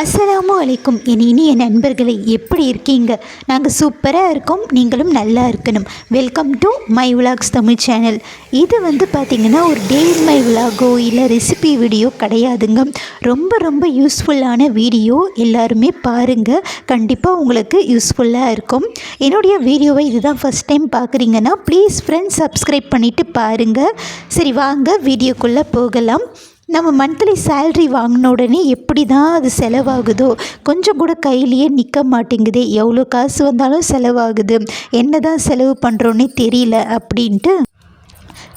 அஸ்ஸலாமு அலைக்கும். என் இனிய நண்பர்களை எப்படி இருக்கீங்க? நாங்கள் சூப்பராக இருக்கோம். நீங்களும் நல்லா இருக்கணும். Welcome to my vlogs Tamil channel இது வந்து பார்த்திங்கன்னா ஒரு டே இன் மை விலாகோ இல்லை ரெசிபி வீடியோ கிடையாதுங்க. ரொம்ப ரொம்ப யூஸ்ஃபுல்லான வீடியோ எல்லாருமே பாருங்கள் கண்டிப்பாக உங்களுக்கு யூஸ்ஃபுல்லாக இருக்கும். என்னுடைய வீடியோவை இதுதான் ஃபஸ்ட் டைம் பார்க்குறீங்கன்னா ப்ளீஸ் ஃப்ரெண்ட்ஸ் சப்ஸ்கிரைப் பண்ணிவிட்டு பாருங்கள் சரி வாங்க வீடியோக்குள்ளே போகலாம். நம்ம மந்த்லி சேல்ரி வாங்கின உடனே எப்படி தான் அது செலவாகுதோ கொஞ்சம் கூட கையிலேயே நிற்க மாட்டேங்குதே. எவ்வளோ காசு வந்தாலும் செலவாகுது. என்ன தான் செலவு பண்ணுறோன்னே தெரியல அப்படின்ட்டு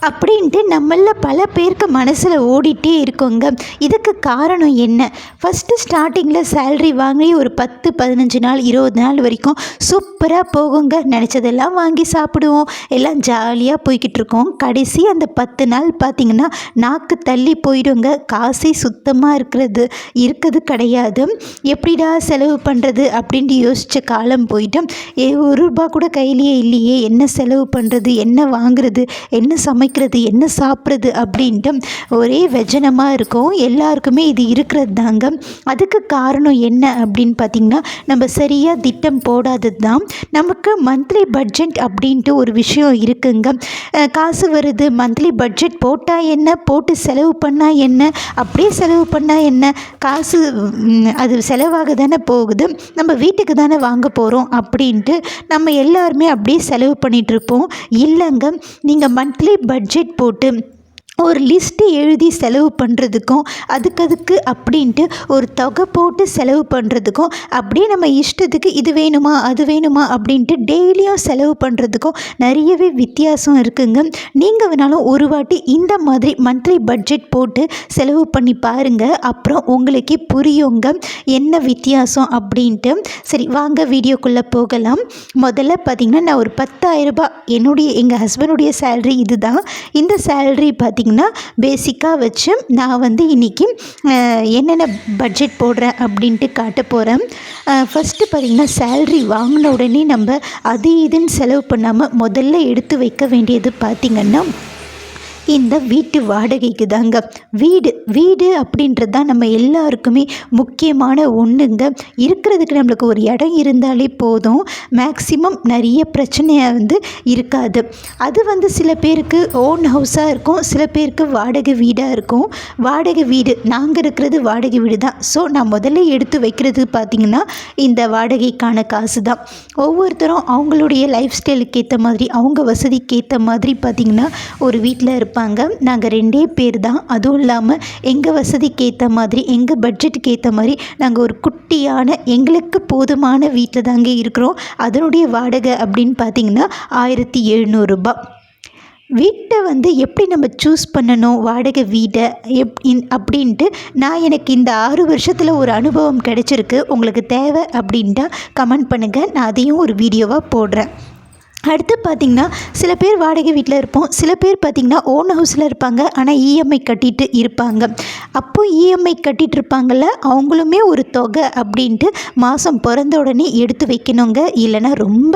அப்படின்ட்டு நம்மள பல பேருக்கு மனசில் ஓடிட்டே இருக்கோங்க. இதுக்கு காரணம் என்ன? ஃபஸ்ட்டு ஸ்டார்டிங்கில் சேல்ரி வாங்கி ஒரு பத்து பதினஞ்சு நாள் இருபது நாள் வரைக்கும் சூப்பராக போகுங்க. நினச்சதெல்லாம் வாங்கி சாப்பிடுவோம். எல்லாம் ஜாலியாக போய்கிட்டு இருக்கோம். கடைசி அந்த பத்து நாள் பார்த்திங்கன்னா நாக்கு தள்ளி போயிடுங்க. காசே சுத்தமாக இருக்கிறது இருக்கிறது கிடையாது. எப்படிடா செலவு பண்ணுறது அப்படின்ட்டு யோசித்த காலம் போயிட்டு ஏ ஒரு ரூபா கூட கையிலேயே இல்லையே. என்ன செலவு பண்ணுறது என்ன வாங்குறது? என்ன சமைக்கிறது என்ன சாப்பிட்றது அப்படின்ட்டு ஒரே வெஜனமாக இருக்கும். எல்லாருக்குமே இது இருக்கிறது தாங்க. அதுக்கு காரணம் என்ன அப்படின்னு பார்த்திங்கன்னா நம்ம சரியாக திட்டம் போடாதது தான். நமக்கு மந்த்லி பட்ஜெட் அப்படின்ட்டு ஒரு விஷயம் இருக்குங்க. காசு வருது மந்த்லி பட்ஜெட் போட்டால் என்ன? போட்டு செலவு பண்ணால் என்ன? அப்படியே செலவு பண்ணால் என்ன? காசு அது செலவாக தானே போகுது. நம்ம வீட்டுக்கு தானே வாங்க போகிறோம் அப்படின்ட்டு நம்ம எல்லாருமே அப்படியே செலவு பண்ணிகிட்ருப்போம் இல்லைங்க நீங்கள் மந்த்லி பட்ஜெட் பட்ஜெட் போட்டு ஒரு லிஸ்ட்டு எழுதி செலவு பண்ணுறதுக்கும் அதுக்கு அதுக்கு அப்படின்ட்டு ஒரு தொகை போட்டு செலவு பண்ணுறதுக்கும் அப்படியே நம்ம இஷ்டத்துக்கு இது வேணுமா அது வேணுமா அப்படின்ட்டு டெய்லியும் செலவு பண்ணுறதுக்கும் நிறையவே வித்தியாசம் இருக்குங்க. நீங்கள் வேணாலும் ஒரு வாட்டி இந்த மாதிரி மந்த்லி பட்ஜெட் போட்டு செலவு பண்ணி பாருங்கள் அப்புறம் உங்களுக்கே புரியுங்க. என்ன வித்தியாசம் அப்படின்ட்டு. சரி வாங்க வீடியோக்குள்ளே போகலாம். முதல்ல பார்த்திங்கன்னா நான் ஒரு பத்தாயிரரூபா என்னுடைய எங்கள் ஹஸ்பண்டுடைய சேல்ரி இதுதான். இந்த சேல்ரி பார்த்திங்கன்னா பேசிக்காக வச்சு நான் வந்து இன்றைக்கி என்னென்ன பட்ஜெட் போடுறேன் அப்படின்ட்டு காட்ட போகிறேன் ஃபஸ்ட்டு பார்த்திங்கன்னா சேல்ரி வாங்கின உடனே நம்ம அது இதுன்னு செலவு பண்ணாமல் முதல்ல எடுத்து வைக்க வேண்டியது பார்த்திங்கன்னா இந்த வீட்டு வாடகைக்கு தாங்க. வீடு வீடு அப்படின்றது தான் நம்ம எல்லாருக்குமே முக்கியமான ஒன்றுங்க இருக்கிறதுக்கு நம்மளுக்கு ஒரு இடம் இருந்தாலே போதும். மேக்சிமம் நிறைய பிரச்சனையாக வந்து இருக்காது. அது வந்து சில பேருக்கு ஓன் ஹவுஸாக இருக்கும் சில பேருக்கு வாடகை வீடாக இருக்கும். வாடகை வீடு நாங்கள் இருக்கிறது வாடகை வீடு தான் ஸோ நான் முதல்ல எடுத்து வைக்கிறது பார்த்திங்கன்னா இந்த வாடகைக்கான காசு தான் ஒவ்வொருத்தரும் அவங்களுடைய லைஃப் ஸ்டைலுக்கு ஏற்ற மாதிரி அவங்க வசதிக்கு ஏற்ற மாதிரி பார்த்திங்கன்னா ஒரு வீட்டில் இருப்பாங்க. நாங்கள் ரெண்டே பேர் தான் அதுவும் இல்லாமல் எங்கள் வசதிக்கு ஏற்ற மாதிரி எங்கள் பட்ஜெட்டுக்கு ஏற்ற மாதிரி நாங்கள் ஒரு குட்டியான எங்களுக்கு போதுமான வீட்டில் தாங்க இருக்கிறோம். அதனுடைய வாடகை அப்படின்னு பார்த்திங்கன்னா ஆயிரத்தி எழுநூறுபா வீட்டை வந்து எப்படி நம்ம சூஸ் பண்ணணும்? வாடகை வீடை எப் இன் அப்படின்ட்டு நான் எனக்கு இந்த ஆறு வருஷத்தில் ஒரு அனுபவம் கிடச்சிருக்கு. உங்களுக்கு தேவை அப்படின்ட்டா கமெண்ட் பண்ணுங்கள் நான் அதையும் ஒரு வீடியோவாக போடுறேன். அடுத்து பார்த்திங்கன்னா சில பேர் வாடகை வீட்டில் இருப்போம். சில பேர் பார்த்திங்கன்னா ஓன் ஹவுஸில் இருப்பாங்க. ஆனால் இஎம்ஐ கட்டிட்டு இருப்பாங்க. அப்போது இஎம்ஐ கட்டிகிட்டு இருப்பாங்கள்ல அவங்களுமே ஒரு தொகை அப்படின்ட்டு மாதம் பிறந்த உடனே எடுத்து வைக்கணுங்க. இல்லைன்னா ரொம்ப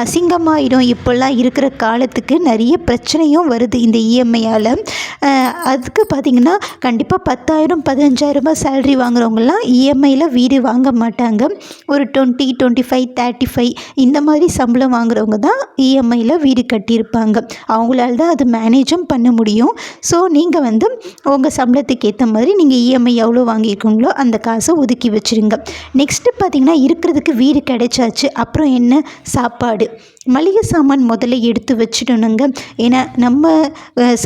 அசிங்கமாயிடும். இப்போல்லாம் இருக்கிற காலத்துக்கு நிறைய பிரச்சனையும் வருது இந்த இஎம்ஐயால் அதுக்கு பார்த்திங்கன்னா கண்டிப்பாக பத்தாயிரம் பதினஞ்சாயிரரூபா சேல்ரி வாங்குறவங்கலாம் இஎம்ஐயில் வீடு வாங்க மாட்டாங்க. ஒரு twenty twenty five thirty five இந்த மாதிரி சம்பளம் வாங்குறவங்க தான் இஎம்ஐயில் வீடு கட்டியிருப்பாங்க. அவங்களால தான் அது மேனேஜும் பண்ண முடியும். ஸோ நீங்கள் வந்து உங்கள் சம்பளத்துக்கு ஏற்ற மாதிரி நீங்கள் இஎம்ஐ எவ்வளோ வாங்கியிருக்கீங்களோ அந்த காசை ஒதுக்கி வச்சுருங்க. நெக்ஸ்ட்டு பார்த்தீங்கன்னா இருக்கிறதுக்கு வீடு கிடைச்சாச்சு. அப்புறம் என்ன? சாப்பாடு. மளிகை சாமான் முதல்ல எடுத்து வச்சிடணுங்க. ஏன்னா நம்ம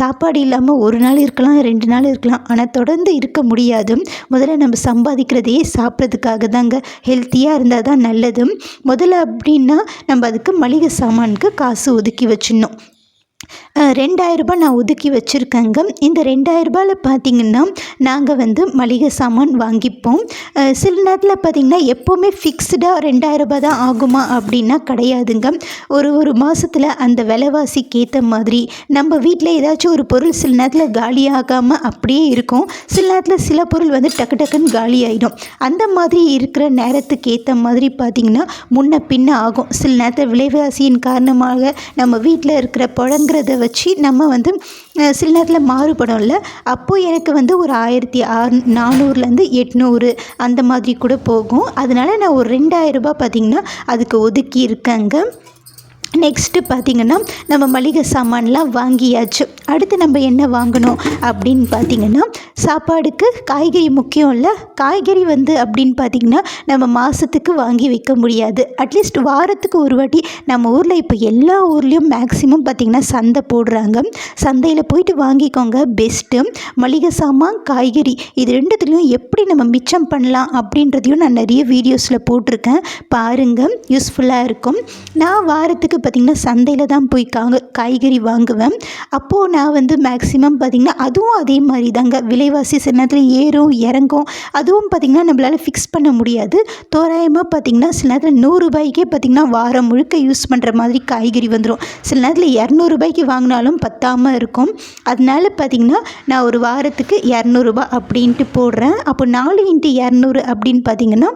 சாப்பாடு இல்லாமல் ஒரு நாள் இருக்கலாம் ரெண்டு நாள் இருக்கலாம். ஆனால் தொடர்ந்து இருக்க முடியாது. முதல்ல நம்ம சம்பாதிக்கிறதையே சாப்பிட்றதுக்காக தாங்க ஹெல்த்தியாக இருந்தால் தான் நல்லது. முதல்ல அப்படின்னா நம்ம அதுக்கு மளிகை சாமானுக்கு காசு ஒதுக்கி வச்சிடணும். ரெண்டாயிரம் நான் ஒதுக்கி வச்சுருக்கேங்க. இந்த ரெண்டாயிரம் ரூபாயில் பார்த்தீங்கன்னா நாங்கள் வந்து மளிகை சாமான் வாங்கிப்போம். சில நேரத்தில் பார்த்தீங்கன்னா எப்போவுமே ஃபிக்ஸ்டாக ரெண்டாயிரம் தான் ஆகுமா அப்படின்னா கிடையாதுங்க. ஒரு ஒரு மாதத்தில் அந்த விலைவாசிக்கு ஏற்ற மாதிரி நம்ம வீட்டில் ஏதாச்சும் ஒரு பொருள் சில நேரத்தில் காலியாகாமல் அப்படியே இருக்கும். சில நேரத்தில் சில பொருள் வந்து டக்கு டக்குன்னு காலி ஆகிடும் அந்த மாதிரி இருக்கிற நேரத்துக்கு ஏற்ற மாதிரி பார்த்திங்கன்னா முன்ன பின்ன ஆகும். சில நேரத்தில் விலைவாசியின் காரணமாக நம்ம வீட்டில் இருக்கிற புழங்குற வாங்குறத வச்சு நம்ம வந்து சில நேரத்தில் மாறுபடும்ல. அப்போது எனக்கு வந்து ஒரு ஆயிரத்தி ஆறு நானூறுலேருந்து எட்நூறு அந்த மாதிரி கூட போகும். அதனால நான் ஒரு ரெண்டாயிரம் ரூபாய் பார்த்திங்கன்னா அதுக்கு ஒதுக்கி இருக்கேங்க. நெக்ஸ்ட்டு பார்த்திங்கன்னா நம்ம மளிகை சாமான்லாம் வாங்கியாச்சு. அடுத்து நம்ம என்ன வாங்கணும் அப்படின்னு பார்த்திங்கன்னா சாப்பாடுக்கு காய்கறி முக்கியம் இல்லை காய்கறி வந்து அப்படின்னு பார்த்திங்கன்னா நம்ம மாதத்துக்கு வாங்கி வைக்க முடியாது. அட்லீஸ்ட் வாரத்துக்கு ஒரு வாட்டி நம்ம ஊரில் இப்போ எல்லா ஊர்லேயும் மேக்ஸிமம் பார்த்திங்கன்னா சந்தை போடுறாங்க. சந்தையில் போயிட்டு வாங்கிக்கோங்க. பெஸ்ட்டு மளிகை சாமான் காய்கறி. இது ரெண்டுத்துலேயும் எப்படி நம்ம மிச்சம் பண்ணலாம் அப்படின்றதையும் நான் நிறைய வீடியோஸில் போட்டிருக்கேன். பாருங்கள் யூஸ்ஃபுல்லாக இருக்கும். நான் வாரத்துக்கு பார்த்திங்கன்னா சந்தையில் தான் போய் காங்க காய்கறி வாங்குவேன். அப்போது நான் வந்து மேக்ஸிமம் பார்த்திங்கன்னா அதுவும் அதே மாதிரி தாங்க விலைவாசி சில நேரத்தில் ஏறும் இறங்கும். அதுவும் பார்த்திங்கன்னா நம்மளால் ஃபிக்ஸ் பண்ண முடியாது. தோராயமாக பார்த்திங்கன்னா சில நேரத்தில் நூறுரூபாய்க்கே பார்த்திங்கன்னா வாரம் முழுக்க யூஸ் பண்ணுற மாதிரி காய்கறி வந்துடும் சில நேரத்தில் இரநூறுபாய்க்கு வாங்கினாலும் பத்தாமல் இருக்கும். அதனால பார்த்திங்கன்னா நான் ஒரு வாரத்துக்கு இரநூறுபா அப்படின்ட்டு போடுறேன். அப்போ நாலு இன்ட்டு இரநூறு அப்படின்னு பார்த்திங்கன்னா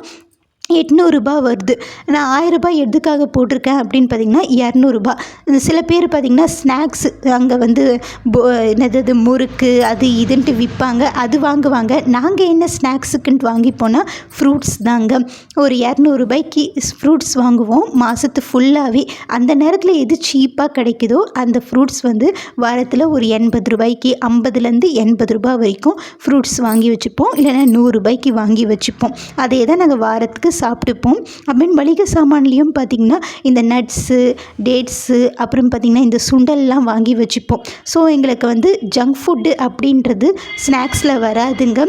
எட்நூறுபா வருது. நான் ஆயிரரூபா எதுக்காக போட்டிருக்கேன் அப்படின்னு பார்த்தீங்கன்னா இரநூறுபா. சில பேர் பார்த்திங்கன்னா ஸ்நாக்ஸ் அங்கே வந்து போ- என்னது முறுக்கு அது இதுன்ட்டு விற்பாங்க அது வாங்குவாங்க. நாங்கள் என்ன ஸ்நாக்ஸுக்குன்ட்டு வாங்கி போனால் ஃப்ரூட்ஸ் தாங்க. ஒரு இரநூறுபாய்க்கு ஃப்ரூட்ஸ் வாங்குவோம். மாதத்து ஃபுல்லாகவே அந்த நேரத்தில் எது சீப்பாக கிடைக்குதோ அந்த ஃப்ரூட்ஸ் வந்து வாரத்தில் ஒரு எண்பது ரூபாய்க்கு ஐம்பதுலேருந்து எண்பது ரூபாய் வரைக்கும் ஃப்ரூட்ஸ் வாங்கி வச்சுப்போம். இல்லைன்னா நூறுரூபாய்க்கு வாங்கி வச்சுப்போம். அதே தான் நாங்கள் வாரத்துக்கு சாப்பிட்டுப்போம். அப்படின்னு மளிகை சாமான்லேயும் பார்த்திங்கன்னா இந்த நட்ஸு டேட்ஸு அப்புறம் பார்த்திங்கன்னா இந்த சுண்டல்லாம் வாங்கி வச்சுப்போம். ஸோ எங்களுக்கு வந்து ஜங்க் ஃபுட்டு அப்படின்றது ஸ்நாக்ஸில் வராதுங்க.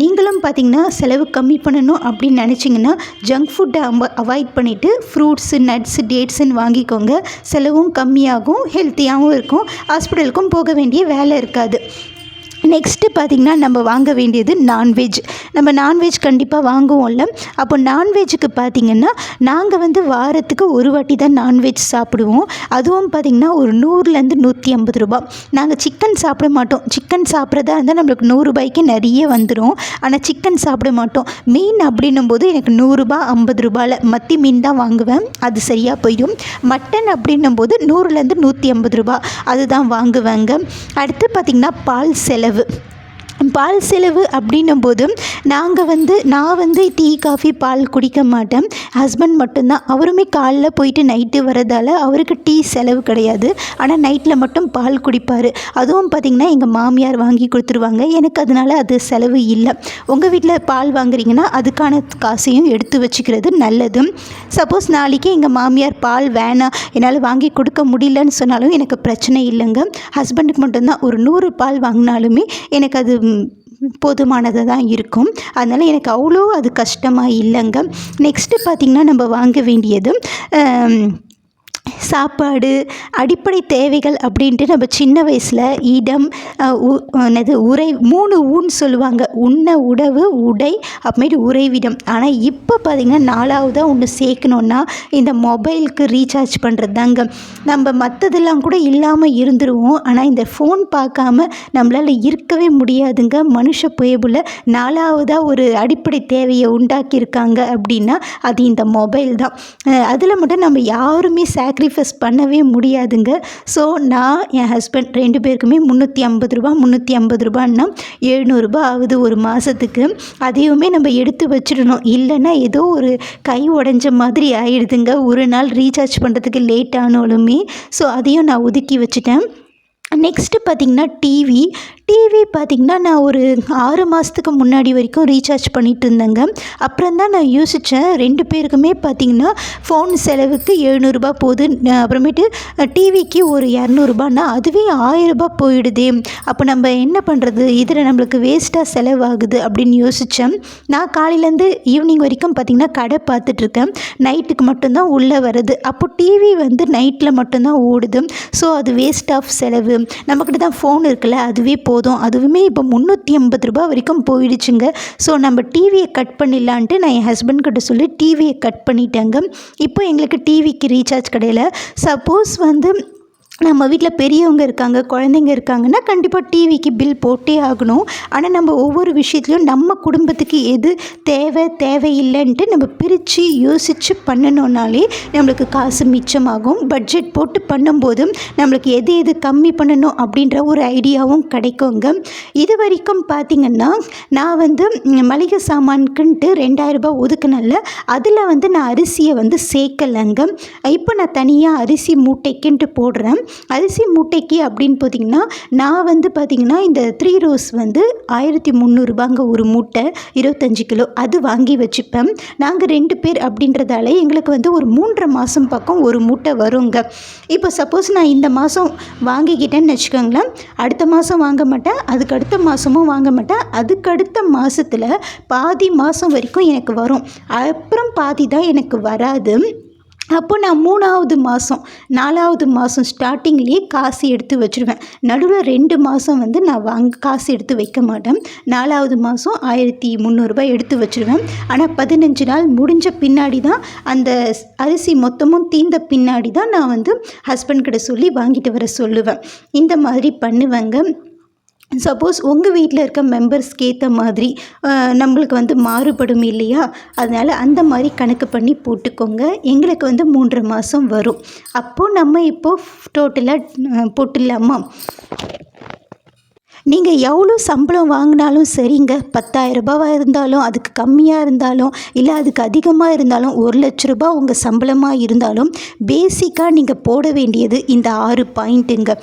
நீங்களும் பார்த்திங்கன்னா செலவு கம்மி பண்ணணும் அப்படின்னு நினச்சிங்கன்னா ஜங்க் ஃபுட்டை அவாய்ட் பண்ணிவிட்டு ஃப்ரூட்ஸு நட்ஸு டேட்ஸுன்னு வாங்கிக்கோங்க. செலவும் கம்மியாகும் ஹெல்த்தியாகவும் இருக்கும். ஹாஸ்பிட்டலுக்கும் போக வேண்டிய வேலை இருக்காது. நெக்ஸ்ட்டு பார்த்திங்கன்னா நம்ம வாங்க வேண்டியது நான்வெஜ் நம்ம நான்வெஜ் கண்டிப்பாக வாங்குவோம்ல. அப்போ நான்வெஜ்ஜுக்கு பார்த்திங்கன்னா நாங்கள் வந்து வாரத்துக்கு ஒரு வாட்டி தான் நான்வெஜ் சாப்பிடுவோம். அதுவும் பார்த்திங்கன்னா ஒரு நூறுலேருந்து நூற்றி ஐம்பது ரூபா நாங்கள் சிக்கன் சாப்பிட மாட்டோம். சிக்கன் சாப்பிட்றதா இருந்தால் நம்மளுக்கு நூறுரூபாய்க்கு நிறைய வந்துடும் ஆனால் சிக்கன் சாப்பிட மாட்டோம். மீன் அப்படின்னும் போது எனக்கு நூறுரூபா ஐம்பது ரூபாயில் மத்தி மீன் தான் வாங்குவேன். அது சரியாக போயிடும். மட்டன் அப்படின்னும் போது நூறுலேருந்து நூற்றி ஐம்பது ரூபா அதுதான் வாங்குவேங்க. அடுத்து பார்த்திங்கன்னா பால் செலவு. செலவு பால் செலவு அப்படின்னும் போது நாங்கள் வந்து நான் வந்து டீ காஃபி பால் குடிக்க மாட்டேன். ஹஸ்பண்ட் மட்டும்தான். அவருமே காலைல போயிட்டு நைட்டு வரதால் அவருக்கு டீ செலவு கிடையாது. ஆனால் நைட்டில் மட்டும் பால் குடிப்பார். அதுவும் பார்த்திங்கன்னா எங்கள் மாமியார் வாங்கி கொடுத்துருவாங்க. எனக்கு அதனால் அது செலவு இல்லை. உங்கள் வீட்டில் பால் வாங்குறீங்கன்னா அதுக்கான காசையும் எடுத்து வச்சுக்கிறது நல்லது. சப்போஸ் நாளைக்கு எங்கள் மாமியார் பால் வேணாம் என்னால் வாங்கி கொடுக்க முடியலன்னு சொன்னாலும் எனக்கு பிரச்சனை இல்லைங்க. ஹஸ்பண்டுக்கு மட்டும்தான். ஒரு நூறு பால் வாங்கினாலுமே எனக்கு அது போதுமானதாக தான் இருக்கும். அதனால் எனக்கு அவ்வளோ அது கஷ்டமாக இல்லைங்க. நெக்ஸ்ட்டு பார்த்திங்கன்னா நம்ம வாங்க வேண்டியது சாப்பாடு அடிப்படை தேவைகள் அப்படின்ட்டு நம்ம சின்ன வயசில் இடம் உ- என்னது உறை மூணு ஊன்னு சொல்லுவாங்க. உண்ண உணவு உடை அப்புறமேட்டு உறைவிடம் ஆனால் இப்போ பார்த்திங்கன்னா நாலாவதாக ஒன்று சேர்க்கணுன்னா இந்த மொபைலுக்கு ரீசார்ஜ் பண்ணுறது தாங்க நம்ம மற்றதெல்லாம் கூட இல்லாமல் இருந்துருவோம். ஆனால் இந்த ஃபோன் பார்க்காம நம்மளால் இருக்கவே முடியாதுங்க. மனுஷ புயபுல நாலாவதாக ஒரு அடிப்படை தேவையை உண்டாக்கியிருக்காங்க அப்படின்னா அது இந்த மொபைல் தான். அதில் மட்டும் நம்ம யாருமே சாக்ரிஃபைஸ் பண்ணவே முடியாதுங்க. ஸோ நான் என் ஹஸ்பண்ட் ரெண்டு பேருக்குமே முந்நூற்றி ஐம்பது ரூபா முந்நூற்றி ஐம்பது ரூபான்னா எழுநூறுபா ஆகுது ஒரு மாதத்துக்கு அதையுமே நம்ம எடுத்து வச்சிடணும். இல்லைன்னா ஏதோ ஒரு கை உடஞ்ச மாதிரி ஆயிடுதுங்க. ஒரு நாள் ரீசார்ஜ் பண்ணுறதுக்கு லேட் ஆனாலுமே. ஸோ அதையும் நான் ஒதுக்கி வச்சுட்டேன். நெக்ஸ்ட்டு பார்த்திங்கன்னா டிவி டிவி பார்த்திங்கன்னா நான் ஒரு ஆறு மாதத்துக்கு முன்னாடி வரைக்கும் ரீசார்ஜ் பண்ணிகிட்டு இருந்தேங்க. அப்புறம் தான் நான் யோசித்தேன் ரெண்டு பேருக்குமே பார்த்திங்கன்னா ஃபோன் செலவுக்கு எழுநூறுபா போகுது. அப்புறமேட்டு டிவிக்கு ஒரு இரநூறுபான்னா அதுவே ஆயிரரூபா போயிடுதே. அப்போ நம்ம என்ன பண்ணுறது இதில் நம்மளுக்கு வேஸ்ட்டாக செலவாகுது அப்படின்னு யோசித்தேன் நான் காலையிலேருந்து ஈவினிங் வரைக்கும் பார்த்திங்கன்னா கடை பார்த்துட்ருக்கேன் நைட்டுக்கு மட்டும்தான் உள்ளே வருது அப்போ டிவி வந்து நைட்டில் மட்டும்தான் ஓடுது. ஸோ அது வேஸ்ட் ஆஃப் செலவு. நம்மக்கிட்ட தான் ஃபோன் இருக்குல்ல அதுவே போதும். அதுவுமே இப்போ முந்நூற்றி ஐம்பது ரூபா வரைக்கும் போயிடுச்சுங்க. ஸோ நம்ம டிவியை கட் பண்ணிடலான்ட்டு நான் என் ஹஸ்பண்ட் கிட்ட சொல்லி டிவியை கட் பண்ணிட்டேங்க. இப்போ எங்களுக்கு டிவிக்கு ரீசார்ஜ் கிடையில. சப்போஸ் வந்து நம்ம வீட்டில் பெரியவங்க இருக்காங்க குழந்தைங்க இருக்காங்கன்னா கண்டிப்பாக டிவிக்கு பில் போட்டே ஆகணும். ஆனால் நம்ம ஒவ்வொரு விஷயத்துலையும் நம்ம குடும்பத்துக்கு எது தேவை தேவையில்லைன்ட்டு நம்ம பிரித்து யோசித்து பண்ணணுன்னாலே நம்மளுக்கு காசு மிச்சமாகும். பட்ஜெட் போட்டு பண்ணும்போது நம்மளுக்கு எது எது கம்மி பண்ணணும் அப்படின்ற ஒரு ஐடியாவும் கிடைக்குங்க. இது வரைக்கும் பார்த்திங்கன்னா நான் வந்து மளிகை சாமான்க்குன்ட்டு ரெண்டாயிரரூபா ஒதுக்குனல அதில் வந்து நான் அரிசியை வந்து சேர்க்கலைங்க. இப்போ நான் தனியாக அரிசி மூட்டைக்குன்ட்டு போடுறேன். அரிசி மூட்டைக்கு அப்படின்னு பார்த்தீங்கன்னா நான் வந்து பார்த்திங்கன்னா இந்த த்ரீ ரோஸ் வந்து ஆயிரத்தி முந்நூறுபாங்க ஒரு மூட்டை இருபத்தஞ்சி கிலோ அது வாங்கி வச்சுப்பேன். நாங்கள் ரெண்டு பேர் அப்படின்றதால எங்களுக்கு வந்து ஒரு மூன்றரை மாதம் பக்கம் ஒரு மூட்டை வருங்க. இப்போ சப்போஸ் நான் இந்த மாதம் வாங்கிக்கிட்டேன்னு வச்சுக்கோங்களேன் அடுத்த மாதம் வாங்க மாட்டேன் அதுக்கு அடுத்த மாதமும் வாங்க மாட்டேன் அதுக்கடுத்த மாதத்தில் பாதி மாதம் வரைக்கும் எனக்கு வரும். அப்புறம் பாதி தான் எனக்கு வராது. அப்போ நான் மூணாவது மாதம் நாலாவது மாதம் ஸ்டார்டிங்லேயே காசு எடுத்து வச்சுருவேன். நடுவில் ரெண்டு மாதம் வந்து நான் வாங்க காசு எடுத்து வைக்க மாட்டேன். நாலாவது மாதம் ஆயிரத்தி முந்நூறுரூபா எடுத்து வச்சுருவேன். ஆனால் பதினஞ்சு நாள் முடிஞ்ச பின்னாடி தான் அந்த அரிசி மொத்தமும் தீர்ந்த பின்னாடி தான் நான் வந்து ஹஸ்பண்ட் கிட்ட சொல்லி வாங்கிட்டு வர சொல்லுவேன். இந்த மாதிரி பண்ணுவேங்க. சப்போஸ் உங்கள் வீட்டில் இருக்க மெம்பர்ஸ்க்கு ஏற்ற மாதிரி நம்மளுக்கு வந்து மாறுபடும் இல்லையா? அதனால் அந்த மாதிரி கணக்கு பண்ணி போட்டுக்கோங்க. எங்களுக்கு வந்து மூன்று மாதம் வரும். அப்போது நம்ம இப்போது டோட்டலாக போட்டுடலாமா? நீங்கள் எவ்வளோ சம்பளம் வாங்கினாலும் சரிங்க. பத்தாயிரம் ரூபாவாக இருந்தாலும் அதுக்கு கம்மியாக இருந்தாலும் இல்லை அதுக்கு அதிகமாக இருந்தாலும் ஒரு லட்ச ரூபா உங்கள் சம்பளமாக இருந்தாலும் பேசிக்காக நீங்கள் போட வேண்டியது இந்த ஆறு பாயிண்ட்டுங்க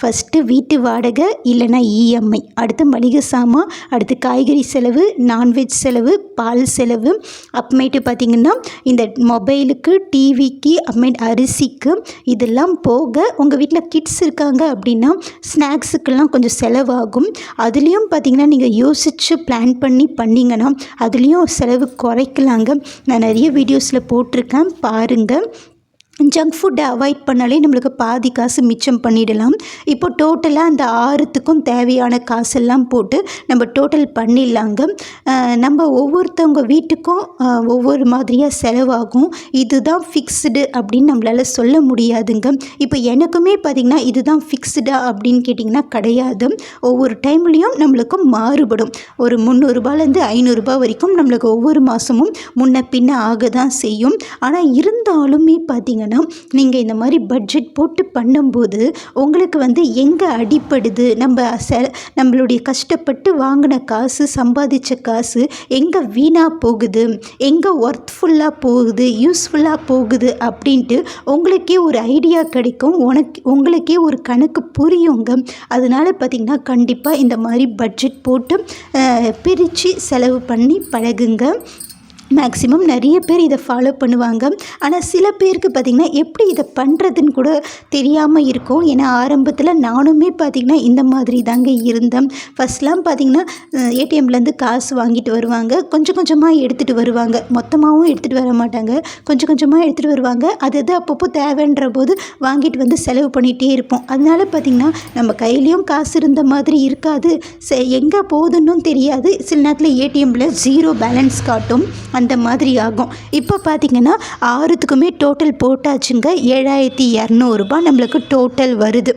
ஃபஸ்ட்டு வீட்டு வாடகை இல்லைன்னா இஎம்ஐ. அடுத்து மளிகை சாமான் அடுத்து காய்கறி செலவு நான்வெஜ் செலவு பால் செலவு. அப்புறமேட்டு பார்த்திங்கன்னா இந்த மொபைலுக்கு டிவிக்கு அப்புறமேட்டு அரிசிக்கு இதெல்லாம் போக உங்கள் வீட்டில் கிட்ஸ் இருக்காங்க அப்படின்னா ஸ்நாக்ஸுக்கெல்லாம் கொஞ்சம் செலவாகும். அதுலேயும் பார்த்திங்கன்னா நீங்கள் யோசித்து பிளான் பண்ணி பண்ணிங்கன்னா அதுலேயும் செலவு குறைக்கலாங்க. நான் நிறைய வீடியோஸில் போட்டிருக்கேன். பாருங்கள் ஜங்க் ஃபுட்டை அவாய்ட் பண்ணாலே நம்மளுக்கு பாதி காசு மிச்சம் பண்ணிடலாம். இப்போ டோட்டலாக அந்த ஆறுத்துக்கும் தேவையான காசெல்லாம் போட்டு நம்ம டோட்டல் பண்ணிடலாங்க. நம்ம ஒவ்வொருத்தவங்க வீட்டுக்கும் ஒவ்வொரு மாதிரியாக செலவாகும். இதுதான் ஃபிக்ஸ்டு அப்படின்னு நம்மளால் சொல்ல முடியாதுங்க. இப்போ எனக்குமே பார்த்திங்கன்னா இதுதான் ஃபிக்ஸ்டா அப்படின்னு கேட்டிங்கன்னா கிடையாது. ஒவ்வொரு டைம்லேயும் நம்மளுக்கு மாறுபடும். ஒரு முந்நூறுரூபாலேருந்து ஐநூறுரூபா வரைக்கும் நம்மளுக்கு ஒவ்வொரு மாதமும் முன்ன பின்ன ஆக தான் செய்யும். ஆனால் இருந்தாலுமே பார்த்தீங்கன்னா நீங்கள் இந்த மாதிரி பட்ஜெட் போட்டு பண்ணும்போது உங்களுக்கு வந்து எங்கே அடிப்படுது நம்ம செ நம்மளுடைய கஷ்டப்பட்டு வாங்கின காசு சம்பாதிச்ச காசு எங்கே வீணாக போகுது? எங்கே ஒர்த்ஃபுல்லாக போகுது? யூஸ்ஃபுல்லாக போகுது? அப்படின்ட்டு உங்களுக்கே ஒரு ஐடியா கிடைக்கும். உனக்கு உங்களுக்கே ஒரு கணக்கு புரியுங்க. அதனால் பார்த்திங்கன்னா கண்டிப்பாக இந்த மாதிரி பட்ஜெட் போட்டு பிரித்து செலவு பண்ணி பழகுங்க. மேக்ஸிமம் நிறைய பேர் இதை ஃபாலோ பண்ணுவாங்க. ஆனால் சில பேருக்கு பார்த்திங்கன்னா எப்படி இதை பண்ணுறதுன்னு கூட தெரியாமல் இருக்கும். ஏன்னா ஆரம்பத்தில் நானுமே பார்த்திங்கன்னா இந்த மாதிரி தாங்க இருந்தேன். ஃபஸ்ட்லாம் பார்த்திங்கன்னா ஏடிஎம்லேருந்து காசு வாங்கிட்டு வருவாங்க. கொஞ்சம் கொஞ்சமாக எடுத்துகிட்டு வருவாங்க. மொத்தமாகவும் எடுத்துகிட்டு வர மாட்டாங்க. கொஞ்சம் கொஞ்சமாக எடுத்துகிட்டு வருவாங்க. அது அது அப்பப்போ தேவைன்ற போது வாங்கிட்டு வந்து செலவு பண்ணிகிட்டே இருப்போம். அதனால பார்த்திங்கன்னா நம்ம கையிலையும் காசு இருந்த மாதிரி இருக்காது. எங்கே போகுதுன்னும் தெரியாது. சில நேரத்தில் ஏடிஎம்மில் ஜீரோ பேலன்ஸ் காட்டும். அந்த மாதிரி ஆகும். இப்போ பார்த்தீங்கன்னா ஆறுத்துக்குமே டோட்டல் போட்டாச்சுங்க. ஏழாயிரத்தி இரநூறுபா நம்மளுக்கு டோட்டல் வருது.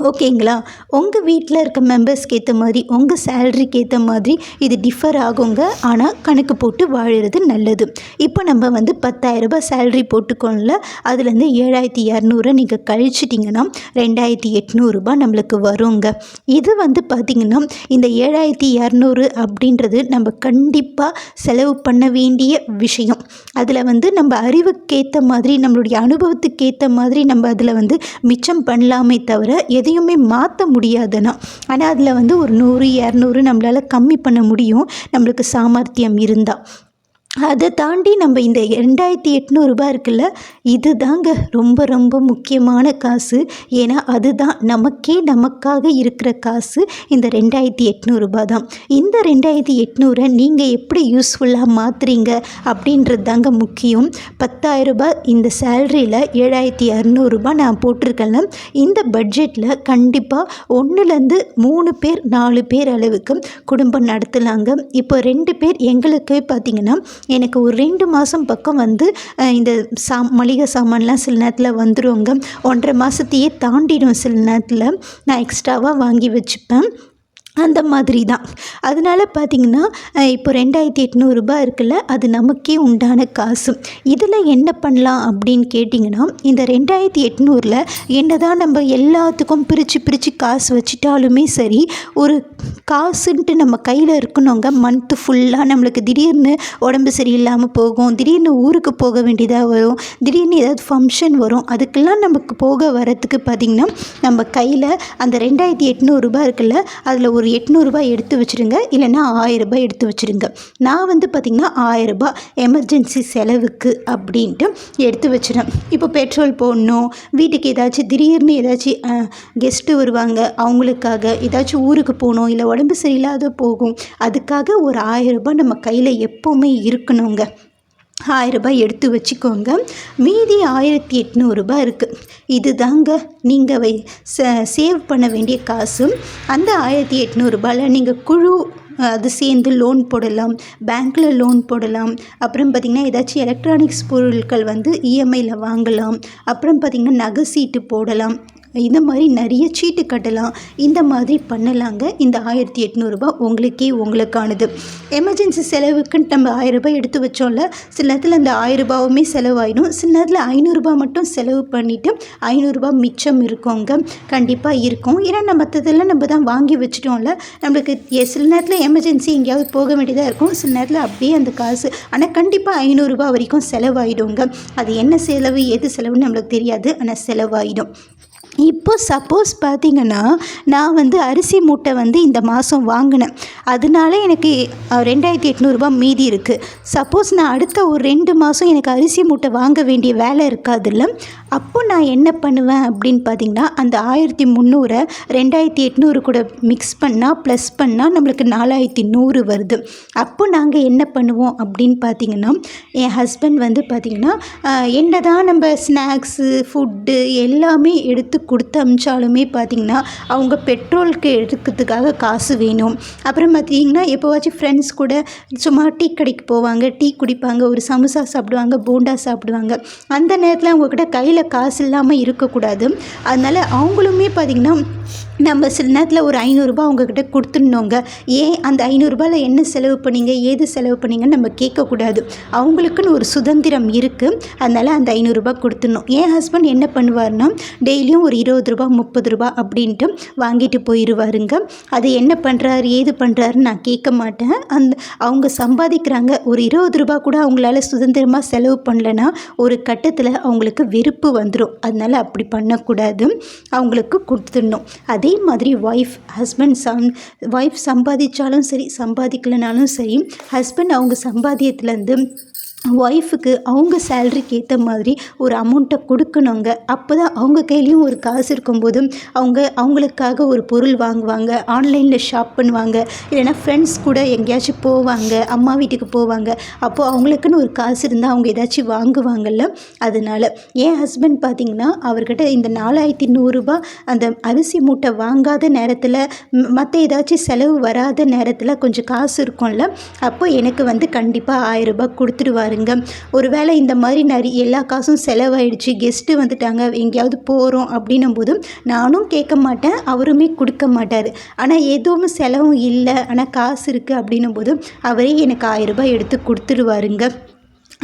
ஓகேங்களா? உங்கள் வீட்டில் இருக்க மெம்பர்ஸ்க்கு ஏற்ற மாதிரி உங்கள் சேலரிக்கு ஏற்ற மாதிரி இது டிஃபர் ஆகுங்க. ஆனால் கணக்கு போட்டு வாழுறது நல்லது. இப்போ நம்ம வந்து பத்தாயிரரூபா சேலரி போட்டுக்கோங்கள அதுலேருந்து ஏழாயிரத்தி இரநூறு நீங்கள் கழிச்சிட்டிங்கன்னா ரெண்டாயிரத்தி எட்நூறுபா நம்மளுக்கு வருங்க. இது வந்து பார்த்திங்கன்னா இந்த ஏழாயிரத்தி இரநூறு அப்படின்றது நம்ம கண்டிப்பாக செலவு பண்ண வேண்டிய விஷயம். அதில் வந்து நம்ம அறிவுக்கேற்ற மாதிரி நம்மளுடைய அனுபவத்துக்கு ஏற்ற மாதிரி நம்ம அதில் வந்து மிச்சம் பண்ணலாமே தவிர எதையுமே மாற்ற முடியாதுன்னா. ஆனால் அதில் வந்து ஒரு நூறு இரநூறு நம்மளால் கம்மி பண்ண முடியும். நம்மளுக்கு சாமர்த்தியம் இருந்தால் அதை தாண்டி நம்ம இந்த ரெண்டாயிரத்தி எட்நூறுபா இருக்குல்ல இது தாங்க ரொம்ப ரொம்ப முக்கியமான காசு. ஏன்னா அதுதான் நமக்கே நமக்காக இருக்கிற காசு இந்த ரெண்டாயிரத்தி எட்நூறுபா தான். இந்த ரெண்டாயிரத்தி எட்நூறை நீங்கள் எப்படி யூஸ்ஃபுல்லாக மாற்றுறீங்க அப்படின்றது தாங்க முக்கியம். பத்தாயிரரூபா இந்த சேலரியில் ஏழாயிரத்தி இரநூறுபா நான் போட்டிருக்கேன்ல இந்த பட்ஜெட்டில் கண்டிப்பாக ஒன்றுலேருந்து மூணு பேர் நாலு பேர் அளவுக்கு குடும்பம் நடத்தலாங்க. இப்போ ரெண்டு பேர் எங்களுக்கு பார்த்திங்கன்னா எனக்கு ஒரு ரெண்டு மாதம் பக்கம் வந்து இந்த சா மளிகை சாமான்லாம் சில நேரத்தில் வந்துடுவாங்க ஒன்றரை மாதத்தையே தாண்டிடும் சில நேரத்தில். நான் எக்ஸ்ட்ராவாக வாங்கி வச்சுப்பேன். அந்த மாதிரி தான். அதனால் பார்த்திங்கன்னா இப்போ ரெண்டாயிரத்தி எட்நூறுபா இருக்குல்ல அது நமக்கே உண்டான காசு. இதில் என்ன பண்ணலாம் அப்படின்னு கேட்டிங்கன்னா இந்த ரெண்டாயிரத்தி எட்நூறில் என்ன தான் நம்ம எல்லாத்துக்கும் பிரித்து பிரித்து காசு வச்சுட்டாலுமே சரி ஒரு காசுன்ட்டு நம்ம கையில் இருக்கணுங்க மந்த்து ஃபுல்லாக நம்மளுக்கு திடீர்னு உடம்பு சரியில்லாமல் போகும் திடீர்னு ஊருக்கு போக வேண்டியதாக வரும் திடீர்னு ஏதாவது ஃபங்க்ஷன் வரும் அதுக்கெல்லாம் நமக்கு போக வரத்துக்கு பார்த்திங்கன்னா நம்ம கையில் அந்த ரெண்டாயிரத்தி எட்நூறுபா இருக்குல்ல அதில் ஒரு ஒரு எட்நூறுபா எடுத்து வச்சுருங்க இல்லைன்னா ஆயிரரூபா எடுத்து வச்சுருங்க. நான் வந்து பார்த்திங்கன்னா ஆயிரரூபா எமர்ஜென்சி செலவுக்கு அப்படின்ட்டு எடுத்து வச்சிடறேன். இப்போ பெட்ரோல் போடணும் வீட்டுக்கு ஏதாச்சும் திடீர்னு ஏதாச்சும் கெஸ்ட்டு வருவாங்க அவங்களுக்காக ஏதாச்சும் ஊருக்கு போகணும் இல்லை உடம்பு சரியில்லாத போகும் அதுக்காக ஒரு ஆயிரரூபா நம்ம கையில் எப்போவுமே இருக்கணுங்க. ஆயிரரூபாய் எடுத்து வச்சுக்கோங்க. மீதி ஆயிரத்தி எட்நூறுபா இருக்குது இது தாங்க நீங்கள் வை ச சேவ் பண்ண வேண்டிய காசு. அந்த ஆயிரத்தி எட்நூறுபாயில் நீங்கள் குழு அது சேர்ந்து லோன் போடலாம் பேங்க்கில் லோன் போடலாம். அப்புறம் பார்த்திங்கன்னா ஏதாச்சும் எலக்ட்ரானிக்ஸ் பொருட்கள் வந்து இஎம்ஐயில் வாங்கலாம். அப்புறம் பார்த்திங்கன்னா நகை சீட்டு போடலாம். இந்த மாதிரி நிறைய சீட்டு கட்டலாம். இந்த மாதிரி பண்ணலாங்க. இந்த ஆயிரத்தி எட்நூறுபா உங்களுக்கே உங்களுக்கானது. எமர்ஜென்சி செலவுக்குன்னு நம்ம ஆயிரரூபா எடுத்து வச்சோம்ல சில நேரத்தில் அந்த ஆயிரரூபாவுமே செலவாயிடும். சில நேரத்தில் ஐநூறுரூபா மட்டும் செலவு பண்ணிவிட்டு ஐநூறுரூபா மிச்சம் இருக்கோங்க. கண்டிப்பாக இருக்கும். ஏன்னா நம்ம மற்றதெல்லாம் நம்ம தான் வாங்கி வச்சிட்டோம்ல. நம்மளுக்கு சில நேரத்தில் எமர்ஜென்சி எங்கேயாவது போக வேண்டியதாக இருக்கும். சில நேரத்தில் அப்படியே அந்த காசு ஆனால் கண்டிப்பாக ஐநூறுரூபா வரைக்கும் செலவாயிடுங்க. அது என்ன செலவு எது செலவுன்னு நம்மளுக்கு தெரியாது. ஆனால் செலவாயிடும். இப்போ சப்போஸ் பார்த்தீங்கன்னா நான் வந்து அரிசி மூட்டை வந்து இந்த மாதம் வாங்கினேன். அதனால எனக்கு ரெண்டாயிரத்தி எட்நூறுபா மீதி இருக்குது சப்போஸ் நான் அடுத்த ஒரு ரெண்டு மாதம் எனக்கு அரிசி மூட்டை வாங்க வேண்டிய வேலை இருக்காதுல்ல அப்போ நான் என்ன பண்ணுவேன் அப்படின்னு பார்த்தீங்கன்னா அந்த ஆயிரத்தி முந்நூறை ரெண்டாயிரத்தி எட்நூறு கூட மிக்ஸ் பண்ணால் ப்ளஸ் பண்ணால் நம்மளுக்கு நாலாயிரத்தி நூறு வருது. அப்போ நாங்கள் என்ன பண்ணுவோம் அப்படின்னு பார்த்தீங்கன்னா என் ஹஸ்பண்ட் வந்து பார்த்திங்கன்னா என்ன தான் நம்ம ஸ்நாக்ஸு ஃபுட்டு எல்லாமே எடுத்து கொடுத்து அமிச்சாலுமே பார்த்திங்கன்னா அவங்க பெட்ரோலுக்கு எடுக்கிறதுக்காக காசு வேணும். அப்புறம் பார்த்திங்கன்னா எப்போவாச்சும் ஃப்ரெண்ட்ஸ் கூட சும்மா டீ கடைக்கு போவாங்க டீ குடிப்பாங்க ஒரு சமோசா சாப்பிடுவாங்க போண்டா சாப்பிடுவாங்க. அந்த நேரத்தில் அவங்கக்கிட்ட கையில் காசு இல்லாமல் இருக்கக்கூடாது. அதனால் அவங்களுமே பார்த்திங்கன்னா நம்ம சில நேரத்தில் ஒரு ஐநூறுரூபா அவங்கக்கிட்ட கொடுத்துடணுங்க. ஏன் அந்த ஐநூறுரூபாவில் என்ன செலவு பண்ணீங்க? ஏது செலவு பண்ணீங்கன்னு நம்ம கேட்கக்கூடாது. அவங்களுக்குன்னு ஒரு சுதந்திரம் இருக்குது அதனால் அந்த ஐநூறுரூபா கொடுத்துடணும். என் ஹஸ்பண்ட் என்ன பண்ணுவார்னா டெய்லியும் ஒரு இருபது ரூபா முப்பது ரூபா அப்படின்ட்டு வாங்கிட்டு போயிடுவாருங்க அது என்ன பண்ணுறாரு ஏது பண்ணுறாருன்னு நான் கேட்க மாட்டேன். அந்த அவங்க சம்பாதிக்கிறாங்க. ஒரு இருபது ரூபா கூட அவங்களால சுதந்திரமாக செலவு பண்ணலன்னா ஒரு கட்டத்தில் அவங்களுக்கு வெறுப்பு வந்துடும் அதனால் அப்படி பண்ணக்கூடாது. அவங்களுக்கு கொடுத்துடணும். அதே மாதிரி ஒய்ஃப் ஹஸ்பண்ட் சம் ஒய்ஃப் சம்பாதிச்சாலும் சரி சம்பாதிக்கலனாலும் சரி ஹஸ்பண்ட் அவங்க சம்பாதியத்துலேருந்து ஒய்ஃபுக்கு அவங்க சேலரிக்கு ஏற்ற மாதிரி ஒரு அமௌண்ட்டை கொடுக்கணுங்க. அப்போ தான் அவங்க கையிலையும் ஒரு காசு இருக்கும்போது அவங்க அவங்களுக்காக ஒரு பொருள் வாங்குவாங்க ஆன்லைனில் ஷாப் பண்ணுவாங்க. இல்லைன்னா ஃப்ரெண்ட்ஸ் கூட எங்கேயாச்சும் போவாங்க அம்மா வீட்டுக்கு போவாங்க. அப்போது அவங்களுக்குன்னு ஒரு காசு இருந்தால் அவங்க ஏதாச்சும் வாங்குவாங்கல்ல. அதனால் என் ஹஸ்பண்ட் பார்த்திங்கன்னா அவர்கிட்ட இந்த நாலாயிரத்தி நூறுரூபா அந்த அரிசி மூட்டை வாங்காத நேரத்தில் மற்ற ஏதாச்சும் செலவு வராத நேரத்தில் கொஞ்சம் காசு இருக்கும்ல. அப்போது எனக்கு வந்து கண்டிப்பாக ஆயிரம் ரூபாய் ஆயிரரூபா கொடுத்துடுவாருங்க ஒருவேளை இந்த மாதிரி நிறைய எல்லா காசும் செலவாயிடுச்சு. கெஸ்ட்டு வந்துட்டாங்க. எங்கேயாவது போகிறோம் அப்படின்னும் போதும் நானும் கேட்க மாட்டேன். அவருமே கொடுக்க மாட்டார். ஆனால் எதுவும் செலவும் இல்லை. ஆனால் காசு இருக்குது அப்படின்னும் போது அவரே எனக்கு ஆயிரரூபா எடுத்து கொடுத்துருவாருங்க.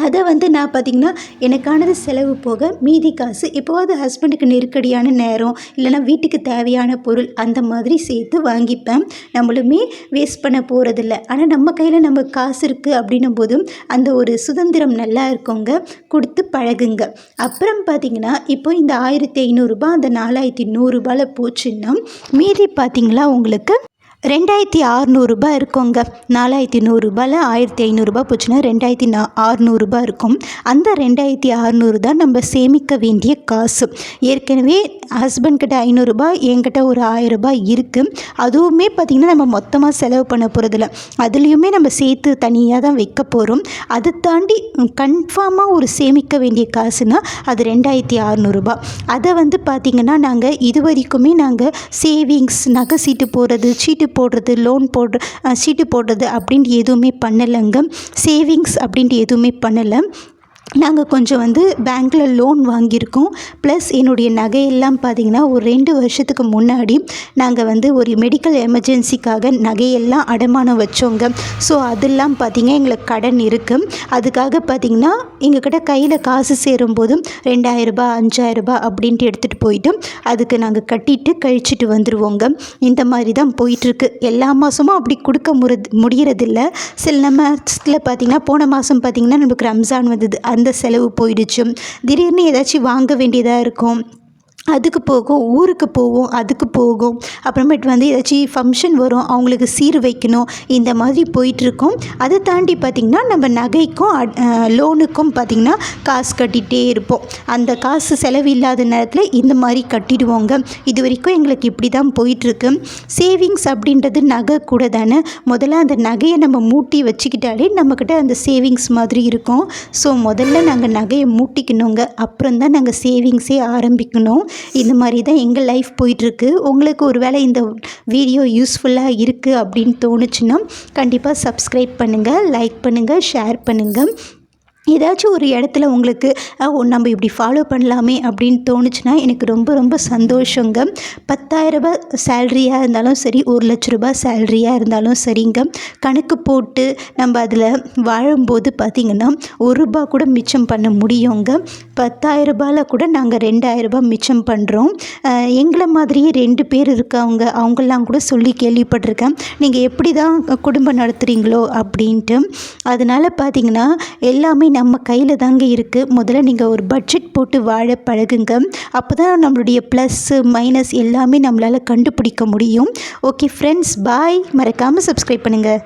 அதை வந்து நான் பார்த்திங்கன்னா எனக்கானது செலவு போக மீதி காசு எப்போவாது ஹஸ்பண்டுக்கு நெருக்கடியான நேரம் இல்லைன்னா வீட்டுக்கு தேவையான பொருள் அந்த மாதிரி சேர்த்து வாங்கிப்பேன். நம்மளுமே வேஸ்ட் பண்ண போகிறதில்ல ஆனால் நம்ம கையில் நம்ம காசு இருக்குது அப்படின்னும் போதும் அந்த ஒரு சுதந்திரம் நல்லா இருக்கோங்க. கொடுத்து பழகுங்க. அப்புறம் பார்த்திங்கன்னா இப்போ இந்த ஆயிரத்தி ஐநூறுரூபா அந்த நாலாயிரத்தி நூறுரூபாவில் போச்சுன்னா மீதி பார்த்திங்களா உங்களுக்கு? ரெண்டாயிரத்தி அறநூறுபா இருக்குங்க. நாலாயிரத்தி நூறுரூபாயில் ஆயிரத்தி ஐநூறுரூபா போச்சுன்னா ரெண்டாயிரத்தி நா அறநூறுபா இருக்கும். அந்த ரெண்டாயிரத்தி அறநூறு தான் நம்ம சேமிக்க வேண்டிய காசு. ஏற்கனவே ஹஸ்பண்ட்கிட்ட ஐநூறுரூபா என்கிட்ட ஒரு ஆயிரரூபா இருக்குது அதுவுமே பார்த்திங்கன்னா நம்ம மொத்தமாக செலவு பண்ண போகிறதில்ல அதுலேயுமே நம்ம சேர்த்து தனியாக தான் வைக்க போகிறோம் அதை தாண்டி கன்ஃபார்மாக ஒரு சேமிக்க வேண்டிய காசுனால் அது ரெண்டாயிரத்தி அறநூறுபா அதை வந்து பார்த்திங்கன்னா நாங்கள் இது வரைக்குமே நாங்கள் சேவிங்ஸ் நகை சீட்டு போடுறது சீட்டு போடுறது லோன் போடுற சீட்டு போடுறது அப்படின்ட்டு எதுவுமே பண்ணலைங்க. சேவிங்ஸ் அப்படின்ட்டு எதுவுமே பண்ணலை. நாங்கள் கொஞ்சம் வந்து பேங்க்கில் லோன் வாங்கியிருக்கோம். ப்ளஸ் என்னுடைய நகையெல்லாம் பார்த்திங்கன்னா ஒரு ரெண்டு வருஷத்துக்கு முன்னாடி நாங்கள் வந்து ஒரு மெடிக்கல் எமர்ஜென்சிக்காக நகையெல்லாம் அடமானம் வச்சோங்க. ஸோ அதெல்லாம் பார்த்திங்கன்னா எங்களுக்கு கடன் இருக்குது அதுக்காக பார்த்திங்கன்னா எங்கக்கிட்ட கையில் காசு சேரும்போதும் ரெண்டாயிரரூபா அஞ்சாயிரரூபா அப்படின்ட்டு எடுத்துகிட்டு போயிட்டு அதுக்கு நாங்கள் கட்டிட்டு கழிச்சிட்டு வந்துடுவோங்க இந்த மாதிரி தான் போயிட்டுருக்கு. எல்லா மாதமும் அப்படி கொடுக்க முறது முடியறதில்ல. சில மாதத்தில் பார்த்திங்கன்னா போன மாதம் பார்த்திங்கன்னா நமக்கு ரம்ஜான் வந்தது. அந்த செலவு போயிடுச்சு திடீர்னு ஏதாச்சும் வாங்க வேண்டியதாக இருக்கும். அதுக்கு போகும் ஊருக்கு போவோம் அதுக்கு போகும். அப்புறமேட்டு வந்து ஏதாச்சும் ஃபங்க்ஷன் வரும் அவங்களுக்கு சீர் வைக்கணும். இந்த மாதிரி போயிட்டுருக்கோம். அதை தாண்டி பார்த்திங்கன்னா நம்ம நகைக்கும் அட்- லோனுக்கும் பார்த்திங்கன்னா காசு கட்டிகிட்டே இருப்போம். அந்த காசு செலவு இல்லாத நேரத்தில் இந்த மாதிரி கட்டிடுவோங்க. இது வரைக்கும் எங்களுக்கு இப்படி தான் போயிட்டுருக்கு. சேவிங்ஸ் அப்படின்றது நகை கூட தானே. முதல்ல அந்த நகையை நம்ம மூட்டி வச்சுக்கிட்டாலே நம்மக்கிட்ட அந்த சேவிங்ஸ் மாதிரி இருக்கும். ஸோ முதல்ல நாங்கள் நகையை மூட்டிக்கணுங்க. அப்புறம் தான் நாங்கள் சேவிங்ஸே ஆரம்பிக்கணும். இந்த மாதிரி தான் எங்கள் லைஃப் போயிட்டுருக்கு. உங்களுக்கு ஒரு வேளை இந்த வீடியோ யூஸ்ஃபுல்லாக இருக்குது அப்படின்னு தோணுச்சுன்னா கண்டிப்பாக சப்ஸ்கிரைப் பண்ணுங்கள் லைக் பண்ணுங்கள் ஷேர் பண்ணுங்கள் ஏதாச்சும் ஒரு இடத்துல உங்களுக்கு நம்ம இப்படி ஃபாலோ பண்ணலாமே அப்படின்னு தோணுச்சுன்னா எனக்கு ரொம்ப ரொம்ப சந்தோஷங்க. பத்தாயிரரூபா சேல்ரியாக இருந்தாலும் சரி ஒரு லட்ச ரூபாய் சேல்ரியாக இருந்தாலும் சரிங்க. கணக்கு போட்டு நம்ம அதில் வாழும்போது பார்த்திங்கன்னா ஒரு ரூபா கூட மிச்சம் பண்ண முடியுங்க. பத்தாயிரரூபாவில் கூட நாங்கள் ரெண்டாயிரரூபா மிச்சம் பண்ணுறோம் எங்களை மாதிரியே ரெண்டு பேர் இருக்கவங்க அவங்கெல்லாம் கூட சொல்லி கேள்விப்பட்டிருக்கேன். நீங்கள் எப்படி தான் குடும்பம் நடத்துகிறீங்களோ அப்படின்ட்டு. அதனால் பார்த்தீங்கன்னா எல்லாமே நம்ம கையில் தாங்க இருக்குது முதல்ல நீங்கள் ஒரு பட்ஜெட் போட்டு வாழ பழகுங்க. அப்போ தான் நம்மளுடைய ப்ளஸ்ஸு மைனஸ் எல்லாமே நம்மளால் கண்டுபிடிக்க முடியும். ஓகே ஃப்ரெண்ட்ஸ் பாய் மறக்காமல் சப்ஸ்கிரைப் பண்ணுங்கள்